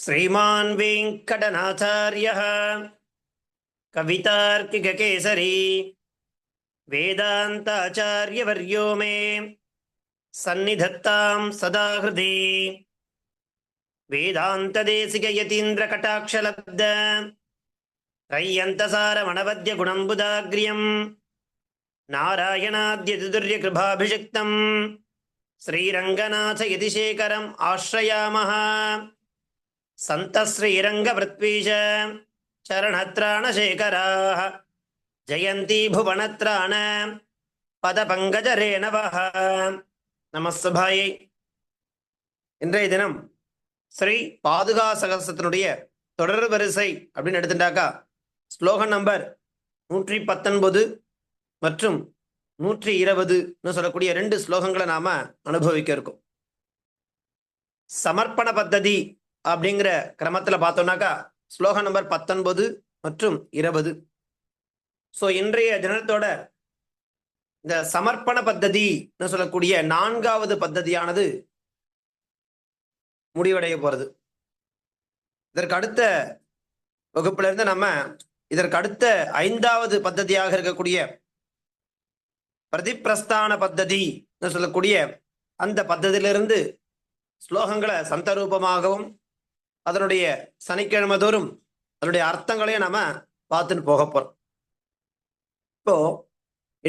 श्रीमान् वेङ्कटनाथार्यः कवितार्किककेसरी वेदान्ताचार्यवर्यो मे सन्निधत्तां सदा हृदि वेदान्तदेशिकयतीन्द्रकटाक्षलब्ध रय्यन्तसारमणवद्यगुणम्बुदाग्र्यम् नारायणाद्यतिदुर्यकृभाभिषिक्तम् श्रीरङ्गनाथयतिशेखरम् आश्रयामः सन्तश्रीरङ्गवृत्वीश चरणत्राणशेखराः जयन्ती भुवनत्राण பதபங்கஜரேணவः நமஸ்தபாயை இன்றைய தினம் ஸ்ரீ பாதுகா சகசத்தினுடைய தொடர் வரிசை அப்படின்னு எடுத்துட்டாக்கா ஸ்லோகம் நம்பர் நூற்றி பத்தொன்பது மற்றும் நூற்றி இருபதுன்னு சொல்லக்கூடிய ரெண்டு ஸ்லோகங்களை நாம அனுபவிக்க இருக்கோம் சமர்ப்பண பத்ததி அப்படிங்கிற கிரமத்துல பார்த்தோம்னாக்கா ஸ்லோகம் நம்பர் பத்தொன்பது மற்றும் இருபது. ஸோ இன்றைய தினத்தோட இந்த சமர்ப்பண பத்ததின்னு சொல்லக்கூடிய நான்காவது பத்ததியானது முடிவடைய போறது. இதற்கு அடுத்த வகுப்புல இருந்து நம்ம இதற்கு அடுத்த ஐந்தாவது பத்ததியாக இருக்கக்கூடிய பிரதிப்பிரஸ்தான பத்ததின்னு சொல்லக்கூடிய அந்த பத்ததியிலிருந்து ஸ்லோகங்களை சந்த ரூபமாகவும் அதனுடைய சனிக்கிழமை தோறும் அதனுடைய அர்த்தங்களையும் நாம பார்த்துட்டு போக போறோம். இப்போ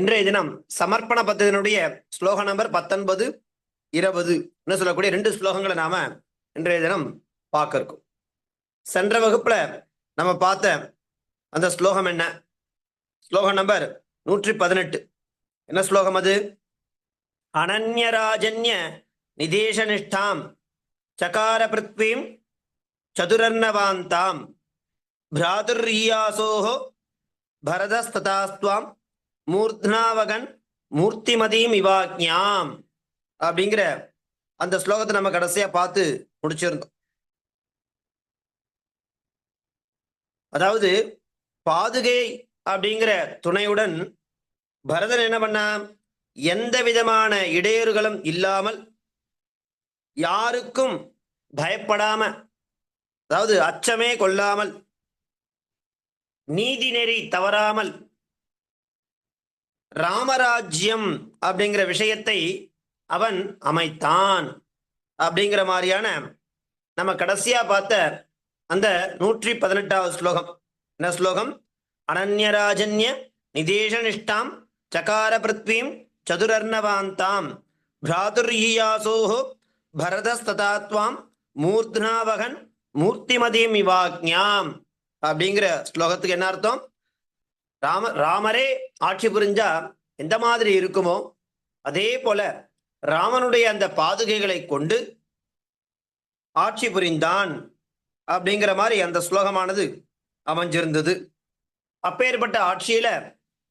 இன்றைய தினம் சமர்ப்பண பத்தினுடைய ஸ்லோக நம்பர் பத்தொன்பது இருபதுன்னு சொல்லக்கூடிய ரெண்டு ஸ்லோகங்களை நாம இன்றைய தினம் பார்க்க இருக்கோம். சென்ற வகுப்புல நம்ம பார்த்த அந்த ஸ்லோகம் என்ன? ஸ்லோகம் நம்பர் நூற்றி பதினெட்டு என்ன ஸ்லோகம் அது? அனன்யராஜன்ய நிதேசனிஷ்டாம் சகார பிருத்வீம் சதுரர்ணவாந்தாம். பிராதுர்யாசோஹோ பரதஸ்ததாஸ்துவாம் மூர்த்னாவகன் மூர்த்திமதீம் இவாக்ஞாம் அப்படிங்கிற அந்த ஸ்லோகத்தை நம்ம கடைசியா பார்த்து முடிச்சிருந்தோம். அதாவது பாதுகை அப்படிங்கிற துணையுடன் பரதன் என்ன பண்ணா எந்த விதமான இடையூறுகளும் இல்லாமல் யாருக்கும் பயப்படாம அதாவது அச்சமே கொள்ளாமல் நீதி நெறி தவறாமல் ராமராஜ்யம் அப்படிங்கிற விஷயத்தை அவன் அமைத்தான் அப்படிங்கிற மாதிரியான நம்ம கடைசியா பார்த்த அந்த நூற்றி பதினெட்டாவது ஸ்லோகம். என்ன ஸ்லோகம்? அனன்யராஜன்ய நிதேசனிஷ்டாம் சகார பிருத்வீம் சதுரர்ணவாந்தாம் பிராதுர்யாசோஹோ பரதஸ்ததாத்வாம் மூர்த்னாவகன் மூர்த்திமதீம் இவாக்ஞாம் அப்படிங்கிற ஸ்லோகத்துக்கு என்ன அர்த்தம்? ராம ராமரே ஆட்சி புரிஞ்சா எந்த மாதிரி இருக்குமோ அதே போல ராமனுடைய அந்த பாதுகைகளை கொண்டு ஆட்சி புரிந்தான் அப்படிங்கிற மாதிரி அந்த ஸ்லோகமானது அமைஞ்சிருந்தது. அப்பேற்பட்ட ஆட்சியில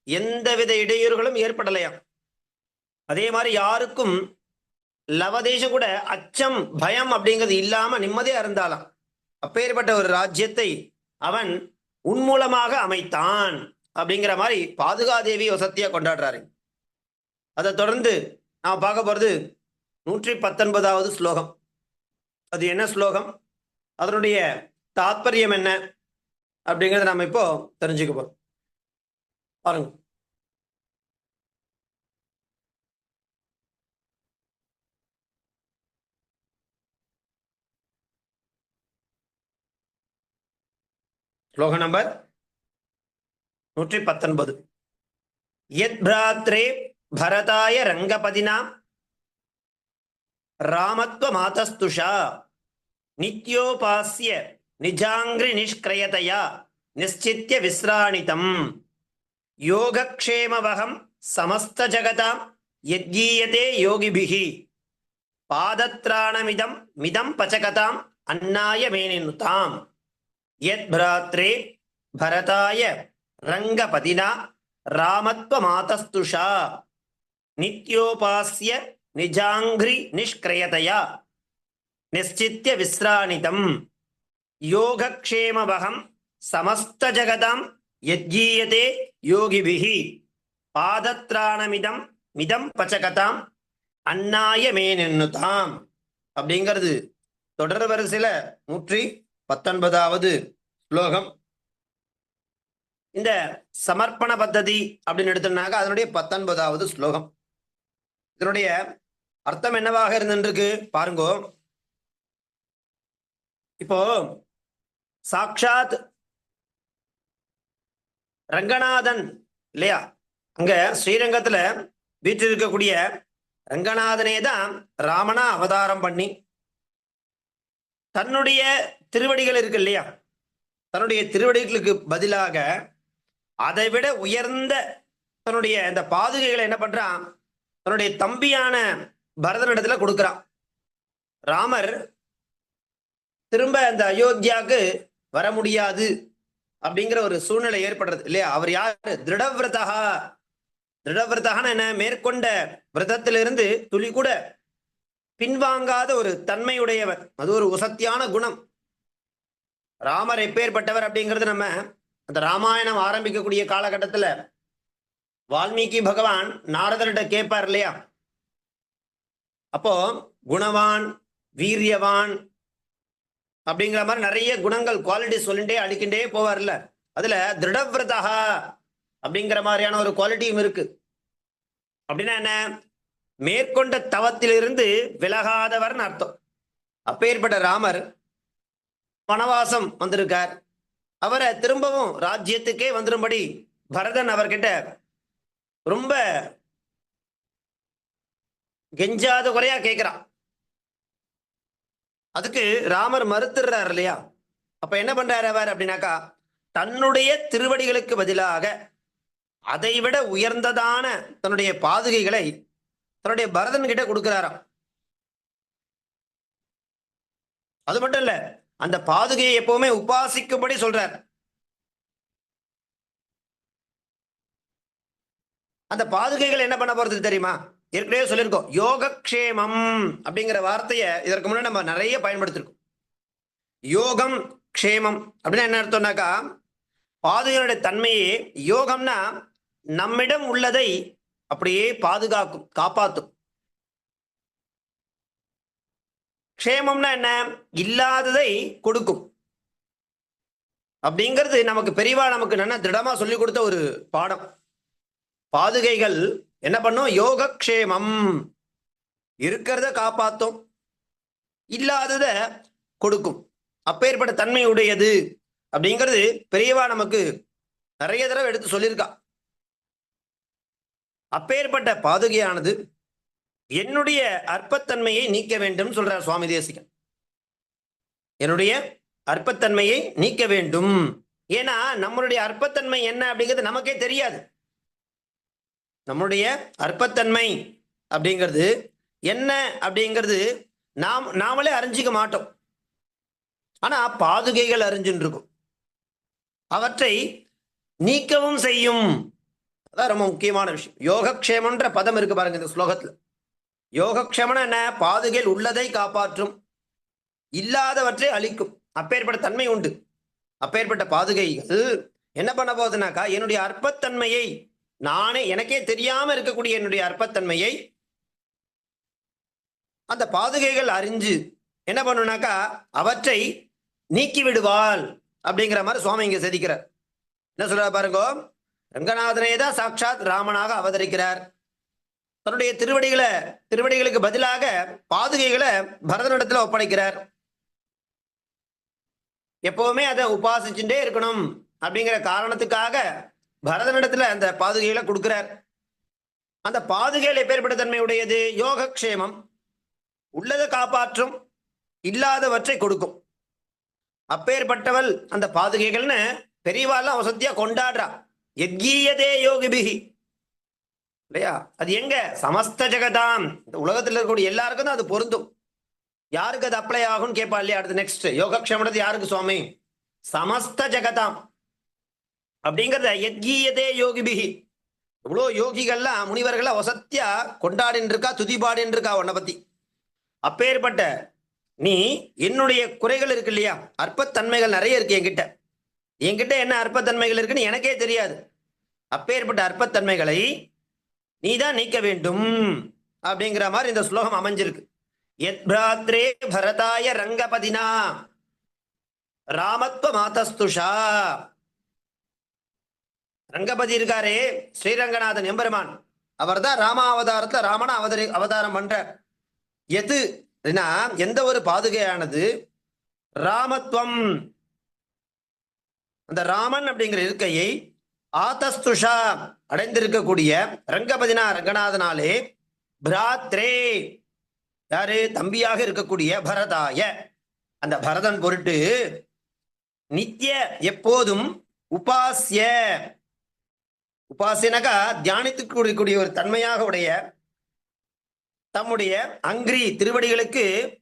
எந்தவித இடையூறுகளும் ஏற்படலையாம். அதே மாதிரி யாருக்கும் லவதேசம் கூட அச்சம் பயம் அப்படிங்கிறது இல்லாம நிம்மதியா இருந்தாலாம். அப்பேற்பட்ட ஒரு ராஜ்யத்தை அவன் உன்மூலமாக அமைத்தான் அப்படிங்கிற மாதிரி பாதுகாதேவி வசத்தியா கொண்டாடுறாரு. அதை தொடர்ந்து நாம் பார்க்க போறது நூற்றி பத்தொன்பதாவது ஸ்லோகம். அது என்ன ஸ்லோகம்? அதனுடைய தாத்பரியம் என்ன அப்படிங்கிறத நம்ம இப்போ தெரிஞ்சுக்க போறோம். பாருங்க. ஸ்லோக நம்பர் நூற்றி பத்தொன்பது யத் பிராத்ரே பரதாய ரங்கபதினா ராமத்வ மாதஸ்துஷா நித்யோபாசிய நிஜாங்கிரி நிஷ்கிரயதையா நிச்சித்திய விஸ்ராணிதம் யோகக்ஷேமவகம் சமஸ்த ஜகதாம் யஜ்ஜீயதே யோகிபிகி பாதத்ராணமிதம் மிதம் பச்சகதாம் அன்னாய மேனினுதாம் யத்ராத்ரே பரதாய ரங்கபதினா ராமத்வ மாதஸ்துஷா நித்யோபாசிய நிஜாங்கிரி நிஷ்கிரயதையா நிச்சித்திய விஸ்ராணிதம் யோகக்ஷேமவகம் சமஸ்தஜகதாம் யஜ்ஜீயதே யோகிபிகி பாதத்ராணமிதம் மிதம் பச்சகதாம் அன்னாய மே நின்னுதாம் அப்படிங்கிறது தொடர் வரிசையில நூற்றி பத்தொன்பதாவது ஸ்லோகம். இந்த சமர்ப்பண பத்ததி அப்படின்னு எடுத்தோம்னாக்க அதனுடைய பத்தொன்பதாவது ஸ்லோகம். இதனுடைய அர்த்தம் என்னவாக இருந்திருக்கு? பாருங்கோ. இப்போ சாக்ஷாத் ரங்கநாதன் இல்லையா? அங்க ஸ்ரீரங்கத்துல வீற்றிருக்கக்கூடிய ரங்கநாதனே தான் ராமனா அவதாரம் பண்ணி தன்னுடைய திருவடிகள் இருக்கு இல்லையா? தன்னுடைய திருவடிகளுக்கு பதிலாக அதை விட உயர்ந்த தன்னுடைய இந்த பாதுகைகளை என்ன பண்றான்? தன்னுடைய தம்பியான பரதனிடத்துல கொடுக்கிறான். ராமர் திரும்ப அந்த அயோத்தியாவுக்கு வர முடியாது அப்படிங்கிற ஒரு சூழ்நிலை ஏற்படுறது இல்லையா? அவர் யாரு? திருடவிரதா திருடவிரதகான என்ன? மேற்கொண்ட விரதத்திலிருந்து துளி கூட பின்வாங்காத ஒரு தன்மையுடையவர் அது ஒரு உசத்தியான குணம். ராமர் எப்பேற்பட்டவர் அப்படிங்கிறது நம்ம அந்த ராமாயணம் ஆரம்பிக்கக்கூடிய காலகட்டத்துல வால்மீகி பகவான் நாரதர்கிட்ட கேட்பார் இல்லையா? அப்போ குணவான் வீரியவான் அப்படிங்கிற மாதிரி நிறைய குணங்கள் குவாலிட்டி சொல்லிட்டே அடிக்கின்றே போவார்ல. அதுல திருடவிரதா அப்படிங்கிற மாதிரியான ஒரு குவாலிட்டியும் இருக்கு. அப்படின்னா என்ன? மேற்கொண்ட தவத்திலிருந்து விலகாதவர்னு அர்த்தம். அப்பேற்பட்ட ராமர் வனவாசம் வந்திருக்கார். அவரை திரும்பவும் ராஜ்யத்துக்கே வந்துரும்படி பரதன் அவர்கிட்ட ரொம்ப கெஞ்சாத குறையா கேட்கிறான் அதுக்கு ராமர் மறுத்துடுறார் இல்லையா? அப்ப என்ன பண்றாரு அவர் அப்படின்னாக்கா தன்னுடைய திருவடிகளுக்கு பதிலாக அதைவிட உயர்ந்ததான தன்னுடைய பாதுகைகளை தன்னுடைய பரதன் கிட்ட கொடுக்கிறாராம். அது மட்டும் இல்ல அந்த பாதுகையை எப்பவுமே உபாசிக்கும்படி சொல்றார். அந்த பாதுகைகள் என்ன பண்ண போறது தெரியுமா? ஏற்கனவே சொல்லியிருக்கோம். யோகக்ஷேமம் அப்படிங்கிற வார்த்தையை இதற்கு முன்னாடி நம்ம நிறைய பயன்படுத்திருக்கோம். யோகம் க்ஷேமம் அப்படின்னா என்ன அர்த்தம்னாக்கா பாதுகையுடைய தன்மையே யோகம்னா நம்மிடம் உள்ளதை அப்படியே பாதுகாக்கும் காப்பாற்றும் க்ஷேமம்னா என்ன? இல்லாததை கொடுக்கும். அப்படிங்கிறது நமக்கு பெரியவா நமக்கு நல்ல திடமா சொல்லி கொடுத்த ஒரு பாடம். பாதுகைகள் என்ன பண்ணும்? யோகக்ஷேமம். இருக்கிறத காப்பாத்தும். இல்லாதத கொடுக்கும். அப்பேற்பட்ட தன்மை உடையது அப்படிங்கிறது பெரியவா நமக்கு நிறைய தடவை எடுத்து சொல்லியிருக்கா. அப்பேற்பட்ட பாதுகையானது என்னுடைய அற்பத்தன்மையை நீக்க வேண்டும் சொல்றார் சுவாமி தேசிகன். என்னுடைய அற்பத்தன்மையை நீக்க வேண்டும். ஏன்னா நம்மளுடைய அற்பத்தன்மை என்ன அப்படிங்கிறது நமக்கே தெரியாது. நம்முடைய அற்பத்தன்மை அப்படிங்கிறது என்ன அப்படிங்கிறது நாம் நாமளே அறிஞ்சிக்க மாட்டோம். ஆனா பாதுகைகள் அறிஞ்சுன்னு இருக்கும் அவற்றை நீக்கவும் செய்யும். அதான் ரொம்ப முக்கியமான விஷயம். யோகக்ஷேமன்ற பதம் இருக்கு பாருங்க இந்த ஸ்லோகத்துல. யோகக்ஷேமன என்ன பாதுகையில் உள்ளதை காப்பாற்றும். இல்லாதவற்றை அழிக்கும். அப்பேற்பட்ட தன்மை உண்டு. அப்பேற்பட்ட பாதுகைகள் என்ன பண்ண போகுதுனாக்கா என்னுடைய அற்பத்தன்மையை நானே எனக்கே தெரியாம இருக்கக்கூடிய என்னுடைய அற்பத்தன்மையை அந்த பாதுகைகள் அறிஞ்சு என்ன பண்ணுனாக்கா அவற்றை நீக்கி விடுவாள் அப்படிங்கிற மாதிரி சுவாமி இங்க செதிக்கிறார். என்ன சொல்ற பாருங்க? ரங்கநாதனே தான் சாட்சாத் ராமனாக அவதரிக்கிறார். தன்னுடைய திருவடிகளை திருவடிகளுக்கு பதிலாக பாதுகைகளை பரதனிடத்துல ஒப்படைக்கிறார். எப்பவுமே அதை உபாசிச்சுட்டே இருக்கணும் அப்படிங்கிற காரணத்துக்காக பரதனிடத்துல அந்த பாதுகைகளை கொடுக்கிறார். அந்த பாதுகையில் எப்பேற்பட்ட தன்மையுடையது யோகக்ஷேமம். உள்ளதை காப்பாற்றும் இல்லாதவற்றை கொடுக்கும். அப்பேற்பட்டவள் அந்த பாதுகைகள்னு பெரியவாள்லாம் வசதியா கொண்டாடுறா. எத்கீயதே யோகிபிகி இல்லையா? அது எங்க? சமஸ்த ஜெகதாம். இந்த உலகத்தில் இருக்கக்கூடிய எல்லாருக்கும் தான் அது பொருந்தும். யாருக்கு அது அப்ளை ஆகும்னு கேட்பா இல்லையா? அடுத்து நெக்ஸ்ட் யோகக்ஷேமனது யாருக்கு சுவாமி? சமஸ்த ஜெகதாம். அப்படிங்கிறத எத்கீயதே யோகிபிகி இவ்வளோ யோகிகள்லாம் முனிவர்கள்லாம் வசத்தியா கொண்டாடின்னு இருக்கா துதிபாடின்னு இருக்கா உன்னை பத்தி அப்பேற்பட்ட நீ என்னுடைய குறைகள் இருக்கு இல்லையா? அற்பத்தன்மைகள் நிறைய இருக்கு என்கிட்ட. என்கிட்ட என்ன அற்பத்தன்மைகள் இருக்குன்னு எனக்கே தெரியாது. அப்பேற்பட்ட அற்பத்தன்மைகளை நீ தான் நீக்க வேண்டும். அப்படிங்கிற மாதிரி இந்த ஸ்லோகம் அமைஞ்சிருக்கு. எத் பிராத்ரே பரதாய ரங்கபதினா. ராமத்வ மாதஸ்துஷா. ரங்கபதி இருக்காரே ஸ்ரீரங்கநாதன் எம்பெருமான். அவர்தான் தான் அவதாரத்துல ராமன அவதரி அவதாரம் பண்ற. எது? எந்த ஒரு பாதுகையானது? ராமத்துவம் அந்த ராமன் அப்படிங்கிற இருக்கையை ஆதஸ்துஷா அடைந்திருக்கக்கூடிய ரங்கபதினா ரங்கநாதனாலே பிராத்ரே. யாரு? தம்பியாக இருக்கக்கூடிய பரதாய. அந்த பரதன் பொருட்டு நித்திய எப்போதும் உபாசிய உபாசியனகா தியானித்துக் கூடிய ஒரு தன்மையாக உடைய தம்முடைய அங்கிரி திருவடிகளுக்கு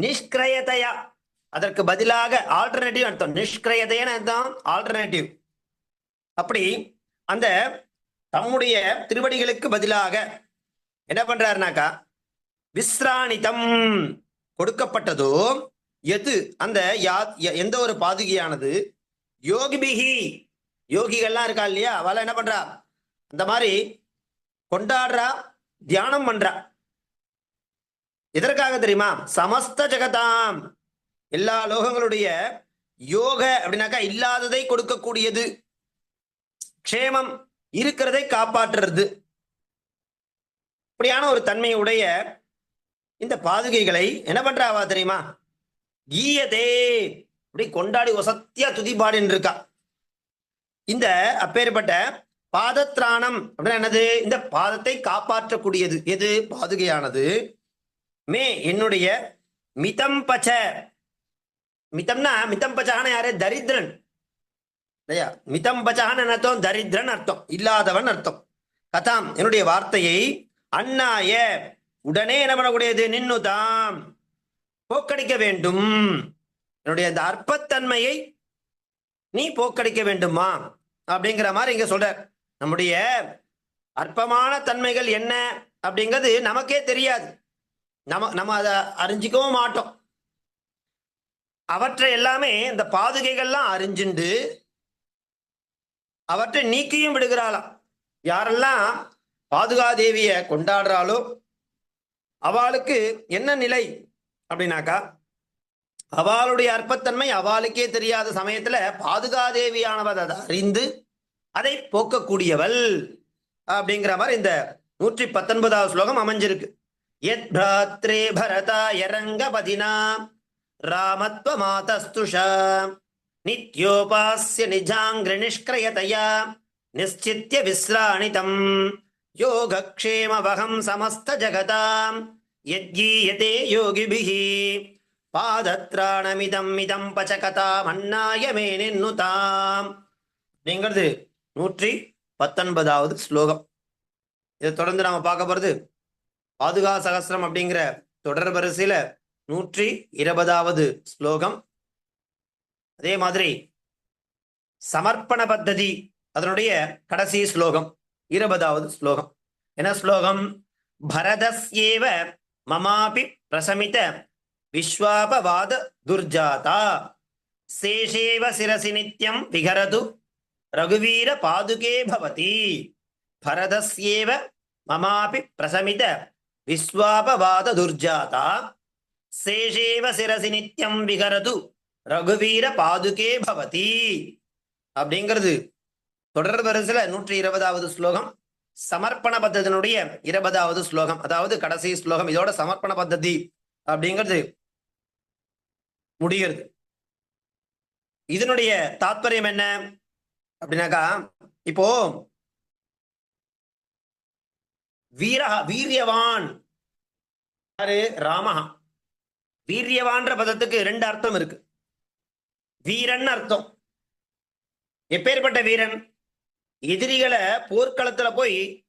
நிஷ்கிரயதையா. அதற்கு பதிலாக ஆல்டர்னேட்டிவ் அர்த்தம். நிஷ்கிரயதையான அர்த்தம். ஆல்டர்னேட்டிவ் அப்படி அந்த தம்முடைய திருவடிகளுக்கு பதிலாக என்ன பண்றாருனாக்கா? விஸ்ராணிதம் கொடுக்கப்பட்டதோ எது? அந்த யா எந்த ஒரு பாதுகையானது? யோகிபிகி யோகிகள்லாம் இருக்கா இல்லையா? அவள என்ன பண்றா? அந்த மாதிரி கொண்டாடுறா தியானம் பண்றா. எதற்காக தெரியுமா? சமஸ்த ஜெகதாம். எல்லா லோகங்களுடைய யோக அப்படின்னாக்கா இல்லாததை கொடுக்கக்கூடியது. க்ஷேமம் இருக்கிறதை காப்பாற்றுறது. இப்படியான ஒரு தன்மையுடைய இந்த பாதுகைகளை என்ன பண்றாவா தெரியுமா? கீயதே அப்படி கொண்டாடி ஒசத்தியா துதிபாடின்னு இருக்கா இந்த அப்பேற்பட்ட பாதத்ராணம் அப்படின்னா என்னது? இந்த பாதத்தை காப்பாற்றக்கூடியது. எது? பாதுகையானது. மே என்னுடைய மிதம் பச்ச. மிதம்னா மிதம் பச்சான யாரு? தரித்திரன். இல்லையா? மிதம் பச்சான அர்த்தம் தரித்திரன் அர்த்தம். இல்லாதவன் அர்த்தம். கதாம் என்னுடைய வார்த்தையை அண்ணாய உடனே என்ன பண்ணக்கூடியது? நின்னுதாம். போக்கடிக்க வேண்டும். என்னுடைய அந்த அற்பத்தன்மையை நீ போக்கடிக்க வேண்டுமா? அப்படிங்கிற மாதிரி இங்க சொல்ற நம்முடைய அற்பமான தன்மைகள் என்ன அப்படிங்கிறது நமக்கே தெரியாது. நம்ம நம்ம அதை அறிஞ்சிக்கவும் மாட்டோம். அவற்றை எல்லாமே இந்த பாதுகைகள்லாம் அறிஞ்சுண்டு அவற்றை நீக்கியும் விடுகிறாளாம். யாரெல்லாம் பாதுகாதேவிய கொண்டாடுறாளோ அவளுக்கு என்ன நிலை? அப்படின்னாக்கா அவளுடைய அற்பத்தன்மை அவளுக்கே தெரியாத சமயத்துல பாதுகாதேவியானவர் அதை அறிந்து அதை போக்கக்கூடியவள் அப்படிங்கிற மாதிரி இந்த நூற்றி பத்தொன்பதாவது ஸ்லோகம் அமைஞ்சிருக்கு. எத் பிராத்ரே பரதாய ரங்கபதினா ராமத்வ மாதஸ்துஷா நித்யோபாஸ்ய நிஜாங்கிர நிஷ்கிரயதயா நிச்சித்திய விஸ்ராணிதம் யோகக்ஷேமவகம் சமஸ்த ஜகதாம் யஜ்ஜீயதே யோகிபிஹி பாதத்ராணமிதம் இதம் பச்சகதா மன்னாயமே நின்னுதாம் அப்படிங்கிறது நூற்றி பத்தொன்பதாவது ஸ்லோகம். இதை தொடர்ந்து நாம பார்க்க போறது பாதுகா சகசிரம் அப்படிங்கிற தொடர் வரிசையில நூற்றி இருபதாவது ஸ்லோகம். அதே மாதிரி சமர்ப்பண பத்ததி அதனுடைய கடைசி ஸ்லோகம் இருபதாவது ஸ்லோகம். என்ன ஸ்லோகம்? பரதஸ்யேவ மமாபி பிரசமித விஸ்வாபவாத துர்ஜாதா. சேஷேவ சிரசி நித்யம் விகரது ரகுவீர பாதுகே பவதி. பரதஸ்யேவ மமாபி பிரசமித விஸ்வாபவாத துர்ஜாதா. சேஷேவ சிரசி நித்யம் விகரது ரகுவீர பாதுகே பவதி அப்படிங்கிறது. தொடர் வரிசையில நூற்றி இருபதாவது ஸ்லோகம் சமர்ப்பண பத்தத்தினுடைய இருபதாவது ஸ்லோகம் அதாவது கடைசி ஸ்லோகம் இதோட சமர்ப்பண பத்ததி அப்படிங்கிறது முடிகிறது. இதனுடைய தாத்பரியம் என்ன அப்படின்னாக்கா இப்போ வீர வீரியவான். யாரு? ராமஹா. வீரியவான்ற பதத்துக்கு ரெண்டு அர்த்தம் இருக்கு. வீரன் அர்த்தம். எப்பேற்பட்ட வீரன்? எதிரிகளை போர்க்களத்துல போய்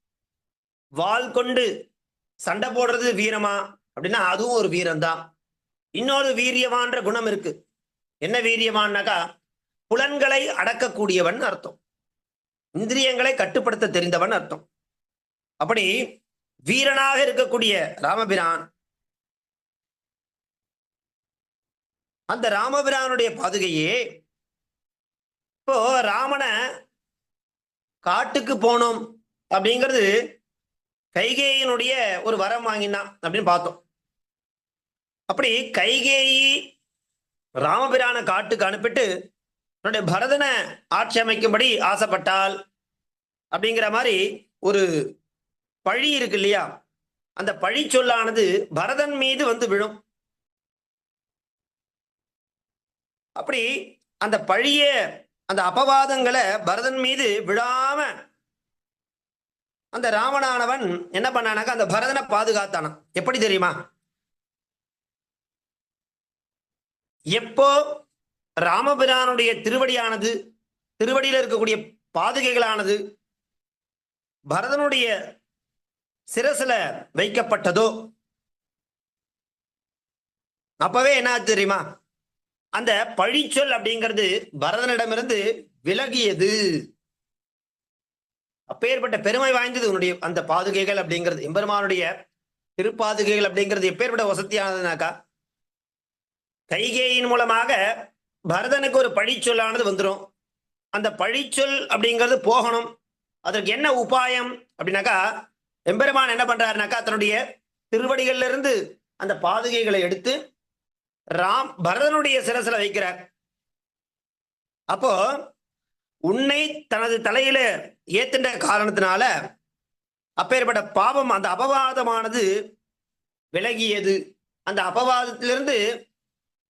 வாள் கொண்டு சண்டை போடுறது வீரமா? அப்படின்னா அதுவும் ஒரு வீரம்தான் இன்னொரு வீரியவான்ற குணம் இருக்கு. என்ன வீரியவான்னாக்கா புலன்களை அடக்கக்கூடியவன் அர்த்தம். இந்திரியங்களை கட்டுப்படுத்த தெரிந்தவன் அர்த்தம். அப்படி வீரனாக இருக்கக்கூடிய ராமபிரான் அந்த ராமபிரானுடைய பாதுகையே. இப்போ ராமனை காட்டுக்கு போனோம் அப்படிங்கிறது கைகேயினுடைய ஒரு வரம் வாங்கினான் அப்படின்னு பார்த்தோம். அப்படி கைகேயி ராமபிரான காட்டுக்கு அனுப்பிட்டு தன்னுடைய பரதனை ஆட்சி அமைக்கும்படி ஆசைப்பட்டால் அப்படிங்கிற மாதிரி ஒரு பழி இருக்கு இல்லையா? அந்த பழி சொல்லானது பரதன் மீது வந்து விழும். அப்படி அந்த பழிய அந்த அபவாதங்களை பரதன் மீது விழாம அந்த ராவணானவன் என்ன பண்ணானாக்கா அந்த பரதனை பாதுகாத்தானான். எப்படி தெரியுமா? எப்போ ராமபிரானுடைய திருவடியானது திருவடியில் இருக்கக்கூடிய பாதுகைகளானது பரதனுடைய சிரசுல வைக்கப்பட்டதோ அப்பவே என்ன ஆச்சு தெரியுமா? அந்த பழிச்சொல் அப்படிங்கிறது பரதனிடமிருந்து விலகியது. அப்பேற்பட்ட பெருமை வாய்ந்தது உன்னுடைய அந்த பாதுகைகள் அப்படிங்கிறது. எம்பெருமானுடைய திருப்பாதுகைகள் அப்படிங்கிறது எப்பேற்பட்ட வசதியானதுனாக்கா கைகேயின் மூலமாக பரதனுக்கு ஒரு பழிச்சொல்லானது வந்துடும் அந்த பழிச்சொல் அப்படிங்கிறது போகணும். அதற்கு என்ன உபாயம் அப்படின்னாக்கா எம்பெருமான் என்ன பண்றாருனாக்கா தன்னுடைய திருவடிகள்ல இருந்து அந்த பாதுகைகளை எடுத்து ராம் பரதனுடைய சிரசில வைக்கிறார். அப்போ உன்னை தனது தலையில ஏத்துண்ட காரணத்தினால அப்பேற்பட்ட பாவம் அந்த அபவாதமானது விலகியது. அந்த அபவாதத்திலிருந்து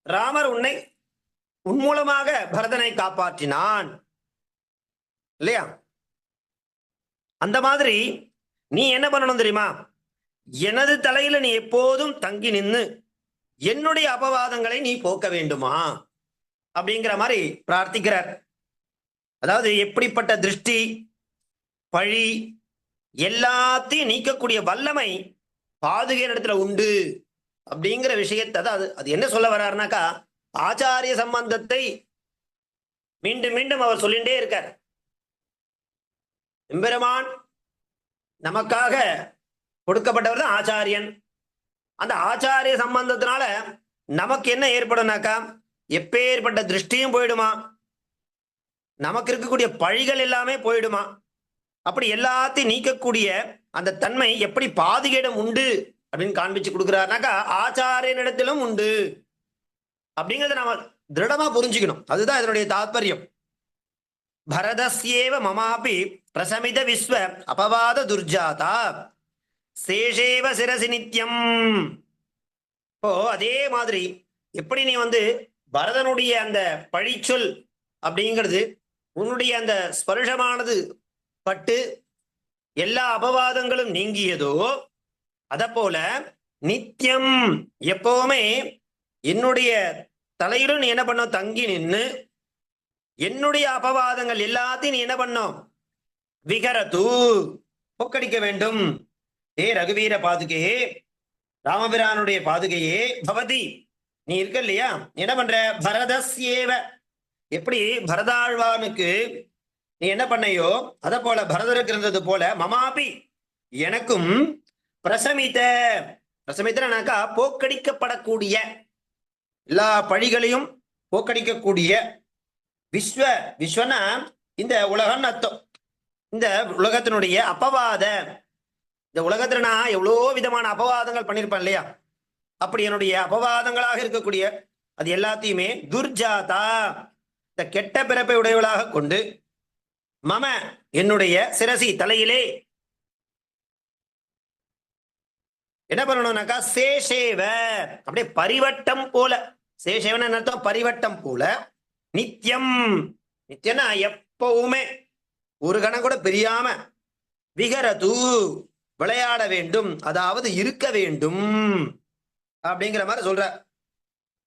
ராமர் உன்னை உன் மூலமாக பரதனை காப்பாற்றினான். இல்லையா? அந்த மாதிரி நீ என்ன பண்ணணும் தெரியுமா? எனது தலையில நீ எப்போதும் தங்கி நின்று என்னுடைய அபவாதங்களை நீ போக்க வேண்டுமா? அப்படிங்கிற மாதிரி பிரார்த்திக்கிறார். அதாவது எப்படிப்பட்ட திருஷ்டி பழி எல்லாத்தையும் நீக்கக்கூடிய வல்லமை பாதுகையின் இடத்துல உண்டு அப்படிங்கிற விஷயத்தை அதாவது அது என்ன சொல்ல வர்றாருனாக்கா ஆச்சாரிய சம்பந்தத்தை மீண்டும் மீண்டும் அவர் சொல்லிகிட்டே இருக்கார். எம்பெருமான் நமக்காக கொடுக்கப்பட்டவர் தான் ஆச்சாரியன். அந்த ஆச்சாரிய சம்பந்தத்தினால நமக்கு என்ன ஏற்படும்னாக்கா எப்பேற்பட்ட திருஷ்டியும் போயிடுமா? நமக்கு இருக்கக்கூடிய பழிகள் எல்லாமே போயிடுமா? அப்படி எல்லாத்தையும் நீக்கக்கூடிய அந்த தன்மை எப்படி பாதுகேடம் உண்டு அப்படின்னு காண்பிச்சு கொடுக்குறாருனாக்கா ஆச்சாரியனிடத்திலும் உண்டு. அப்படிங்கிறத நாம திருடமா புரிஞ்சுக்கணும். அதுதான் இதனுடைய தாத்பரியம். பரதஸ்யேவ மமாபி பிரசமித விஸ்வ அபவாத துர்ஜாதா. சேஷேவ சிரசி நித்யம். இப்போ அதே மாதிரி எப்படி நீ வந்து பரதனுடைய அந்த பழிச்சொல் அப்படிங்கிறது உன்னுடைய அந்த ஸ்பர்ஷமானது பட்டு எல்லா அபவாதங்களும் நீங்கியதோ அத போல நித்தியம் எப்பவுமே என்னுடைய தலையிலும் நீ என்ன பண்ணும் தங்கி நின்று என்னுடைய அபவாதங்கள் எல்லாத்தையும் நீ என்ன பண்ணும் விகரது பொக்கடிக்க வேண்டும். ஏ ரகுவீர பாதுகையே? ராமபிரானுடைய பாதுகையே? பவதி நீ இருக்க இல்லையா? என்ன பண்ற? பரதஸ்யேவ. எப்படி பரதாழ்வானுக்கு நீ என்ன பண்ணையோ? அத போல பரதருக்கு இருந்தது போல மமாபி எனக்கும் பிரசமித்த பிரசமித்தனாக்கா போக்கடிக்கப்படக்கூடிய எல்லா பழிகளையும் போக்கடிக்கக்கூடிய விஸ்வ விஸ்வனா இந்த உலகம் அர்த்தம். இந்த உலகத்தினுடைய அப்பவாத இந்த உலகத்துல நான் எவ்வளோ விதமான அபவாதங்கள் பண்ணியிருப்பேன் இல்லையா? அப்படி என்னுடைய அபவாதங்களாக இருக்கக்கூடிய அது எல்லாத்தையுமே துர்ஜாதா இந்த கெட்ட பிறப்பை உடையவளாக கொண்டு மம என்னுடைய சிரசி தலையிலே என்ன பண்ணணும்னாக்கா சேஷேவ அப்படியே பரிவட்டம் போல சேஷேவன் அர்த்தம்? பரிவட்டம் போல நித்தியம் நித்தியம்னா எப்பவுமே ஒரு கணம் கூட பிரியாம விகரது. விளையாட வேண்டும் அதாவது இருக்க வேண்டும். அப்படிங்கிற மாதிரி சொல்ற.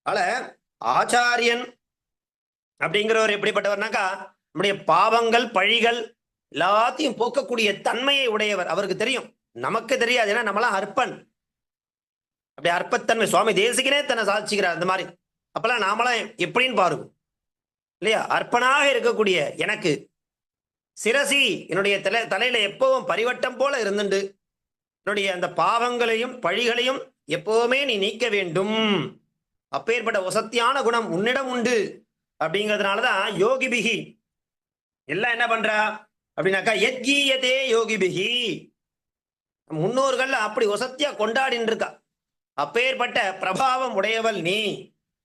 அதனால ஆச்சாரியன் அப்படிங்கிறவர் எப்படிப்பட்டவர்னாக்கா நம்முடைய பாவங்கள் பழிகள் எல்லாத்தையும் போக்கக்கூடிய தன்மையை உடையவர். அவருக்கு தெரியும். நமக்கு தெரியாது. ஏன்னா நம்மளாம் அர்ப்பன் அப்படி அற்பத்தன்மை. சுவாமி தேசிகனே தன்னை சாதிச்சுக்கிறார் அந்த மாதிரி. அப்பெல்லாம் நாமளாம் எப்படின்னு பாருங்க. இல்லையா? அர்ப்பனாக இருக்கக்கூடிய எனக்கு சிரசி என்னுடைய தலை தலையில எப்பவும் பரிவட்டம் போல இருந்துண்டு. என்னுடைய அந்த பாவங்களையும் பழிகளையும் எப்பவுமே நீ நீக்க வேண்டும். அப்பேற்பட்ட வசத்தியான குணம் உன்னிடம் உண்டு. அப்படிங்கிறதுனால தான் யோகி பிகி எல்லாம் என்ன பண்றா? அப்படின்னாக்கா எத்கீயதே யோகிபிகி. முன்னோர்கள் அப்படி வசத்தியா கொண்டாடின்னு இருக்கா அப்பேற்பட்ட பிரபாவம் உடையவள் நீ.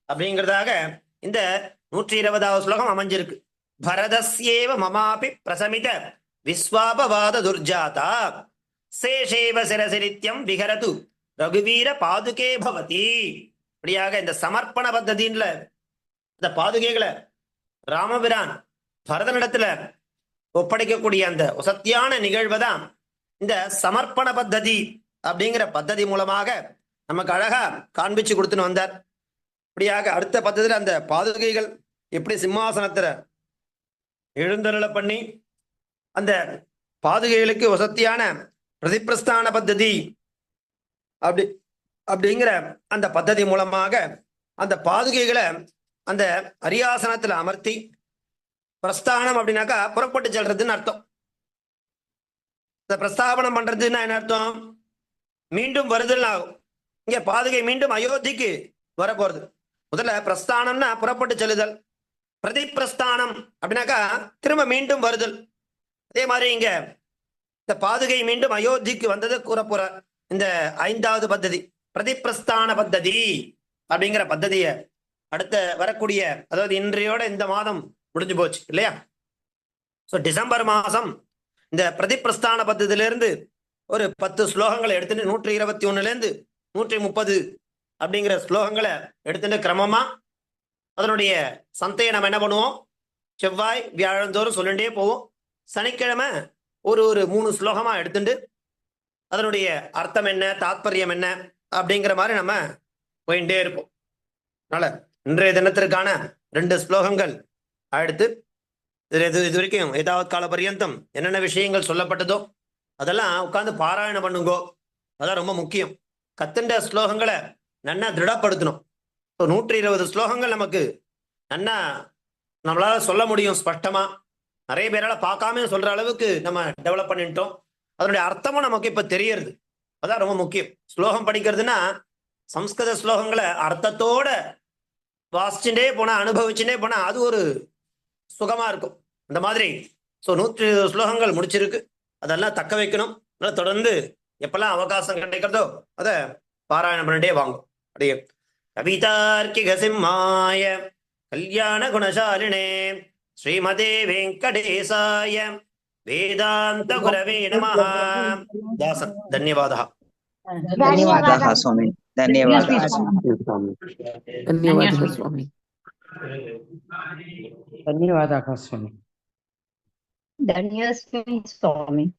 அப்படிங்கிறதாக இந்த நூற்றி இருபதாவது ஸ்லோகம் அமைஞ்சிருக்கு. பரதஸ்யேவ மமாபி பிரசமித விஸ்வாபவாத துர்ஜாதா. சேஷேவ சிரசிரித்யம் விகரது. ரகுவீர பாதுகே பவதி. இப்படியாக இந்த சமர்ப்பண பத்ததின்ல இந்த பாதுகைகளை ராமபிரான் பரதனிடத்துல ஒப்படைக்கக்கூடிய அந்த சத்தியான நிகழ்வை தான் இந்த சமர்ப்பண பத்ததி அப்படிங்கிற பத்ததி மூலமாக நமக்கு அழகா காண்பிச்சு கொடுத்துன்னு வந்தார். இப்படியாக அடுத்த பத்ததியில் அந்த பாதுகைகள் எப்படி சிம்மாசனத்துல எழுந்தருளை பண்ணி அந்த பாதுகைகளுக்கு வசத்தியான பிரதிப்பிரஸ்தான பத்ததி. அப்படி அப்படிங்கிற அந்த பத்ததி மூலமாக அந்த பாதுகைகளை அந்த அரியாசனத்துல அமர்த்தி பிரஸ்தானம் அப்படின்னாக்கா புறப்பட்டு செல்றதுன்னு அர்த்தம். இந்த பிரஸ்தாபனம் பண்றதுன்னா என்ன அர்த்தம்? மீண்டும் வருதல் ஆகும். இங்க பாதுகை மீண்டும் அயோத்திக்கு வரப்போறது. முதல்ல பிரஸ்தானம்னா புறப்பட்டு செல்லுதல். பிரதிப்பிரஸ்தானம் அப்படின்னாக்கா திரும்ப மீண்டும் வருதல். அதே மாதிரி இங்க இந்த பாதுகை மீண்டும் அயோத்திக்கு வந்தது கூறப்புற இந்த ஐந்தாவது பத்ததி பிரதிப்பிரஸ்தான பத்ததி அப்படிங்கிற பத்ததிய அடுத்த வரக்கூடிய அதாவது இன்றையோட இந்த மாதம் முடிஞ்சு போச்சு இல்லையா? ஸோ டிசம்பர் மாதம் இந்த பிரதிப்பிரஸ்தான பத்ததிலிருந்து ஒரு பத்து ஸ்லோகங்களை எடுத்துட்டு நூற்றி இருபத்தி ஒன்னுலேருந்து நூற்றி முப்பது அப்படிங்கிற ஸ்லோகங்களை எடுத்துட்டு கிரமமா அதனுடைய சந்தையை நம்ம என்ன பண்ணுவோம்? செவ்வாய் வியாழந்தோறும் சொல்லிட்டே போவோம். சனிக்கிழமை ஒரு ஒரு மூணு ஸ்லோகமா எடுத்துட்டு அதனுடைய அர்த்தம் என்ன தாத்பரியம் என்ன அப்படிங்கிற மாதிரி நம்ம போயிட்டே இருப்போம். அதனால இன்றைய தினத்திற்கான ரெண்டு ஸ்லோகங்கள் அடுத்து இது இது இது வரைக்கும் ஏதாவது கால பரியந்தம் என்னென்ன விஷயங்கள் சொல்லப்பட்டதோ அதெல்லாம் உட்காந்து பாராயணம் பண்ணுங்கோ. அதான் ரொம்ப முக்கியம். கத்துண்ட ஸ்லோகங்களை நன்னா திருடப்படுத்தணும் இப்போ நூற்றி இருபது ஸ்லோகங்கள் நமக்கு நன்னா நம்மளால சொல்ல முடியும் ஸ்பஷ்டமா. நிறைய பேரால பார்க்காம சொல்ற அளவுக்கு நம்ம டெவலப் பண்ணிட்டோம். அதனுடைய அர்த்தமும் நமக்கு இப்ப தெரியறது. அதான் ரொம்ப முக்கியம். ஸ்லோகம் படிக்கிறதுனா சம்ஸ்கிருத ஸ்லோகங்களை அர்த்தத்தோட வாசிச்சுட்டே போனா அனுபவிச்சுட்டே போனா அது ஒரு சுகமா இருக்கும். அந்த மாதிரி. ஸோ நூற்றி இருபது ஸ்லோகங்கள் முடிச்சிருக்கு. அதெல்லாம் தக்க வைக்கணும். அதனால தொடர்ந்து எப்பெல்லாம் அவகாசம் கிடைக்கிறதோ அதை பாராயணம் பண்ணிட்டே வாங்கும் அப்படியே. கவிதார்க்கிக சிம்மாய கல்யாண குணசாலினே श्रीमते वेङ्कटेशाय वेदान्तगुरवे नमः। दास धन्यवादः। धन्यवादः स्वामी। धन्यवादः। धन्यवादः स्वामी। धन्यवादः स्वामी। धन्यस्मि स्वामी।